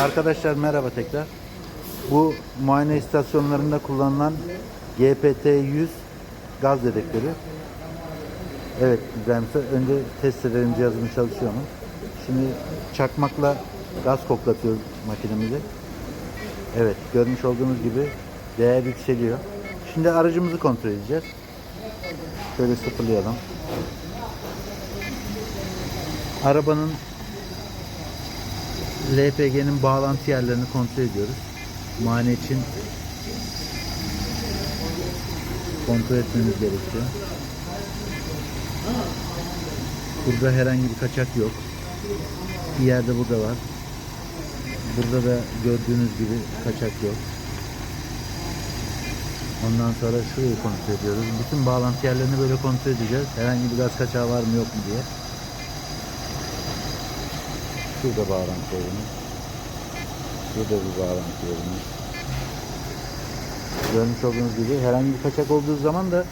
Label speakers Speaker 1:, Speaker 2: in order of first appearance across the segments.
Speaker 1: Arkadaşlar merhaba tekrar. Bu muayene istasyonlarında kullanılan GPT-100 gaz dedektörü. Evet İbrahim önce test edelim cihazımız çalışıyor mu? Şimdi çakmakla gaz koklatıyoruz makinemizi. Evet görmüş olduğunuz gibi değer yükseliyor. Şimdi aracımızı kontrol edeceğiz. Şöyle sıfırlayalım. Arabanın LPG'nin bağlantı yerlerini kontrol ediyoruz. Muayene için kontrol etmemiz gerekiyor. Burada herhangi bir kaçak yok. Bir yerde burada var. Burada da gördüğünüz gibi kaçak yok. Ondan sonra şurayı kontrol ediyoruz. Bütün bağlantı yerlerini böyle kontrol edeceğiz. Herhangi bir gaz kaçağı var mı yok mu diye. Şurada bağlantı yerimiz. Burada bir bağlantı yerimiz. Görmüş olduğunuz gibi herhangi bir kaçak olduğu zaman da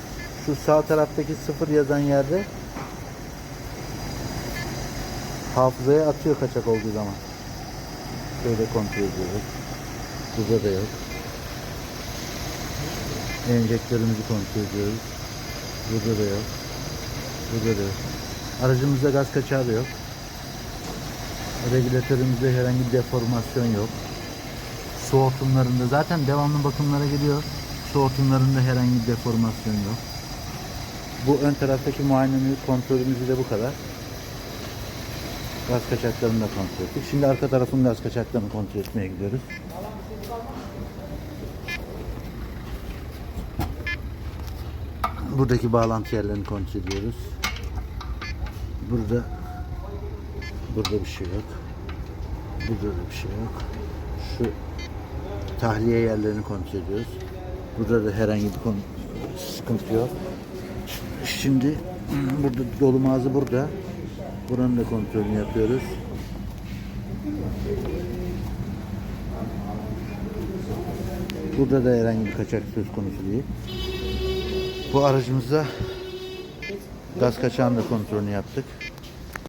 Speaker 1: şu sağ taraftaki sıfır yazan yerde hafızaya atıyor kaçak olduğu zaman. Şöyle kontrol ediyoruz. Burada da yok. Enjektörümüzü kontrol ediyoruz. Burada da yok. Burada da yok. Aracımızda gaz kaçağı da yok. Regülatörümüzde herhangi bir deformasyon yok. Su hortumlarında zaten devamlı bakımlara geliyor. Su hortumlarında herhangi bir deformasyon yok. Bu ön taraftaki muayenemiz, kontrolümüzü de bu kadar. Gaz kaçaklarını da kontrol ettik. Şimdi arka tarafın gaz kaçaklarını kontrol etmeye gidiyoruz. Buradaki bağlantı yerlerini kontrol ediyoruz. Burada burada bir şey yok. Burada da bir şey yok. Şu tahliye yerlerini kontrol ediyoruz. Burada da herhangi bir sıkıntı yok. Şimdi burada dolum ağzı burada. Buranın da kontrolünü yapıyoruz. Burada da herhangi bir kaçak söz konusu değil. Bu aracımızda gaz kaçağının da kontrolünü yaptık.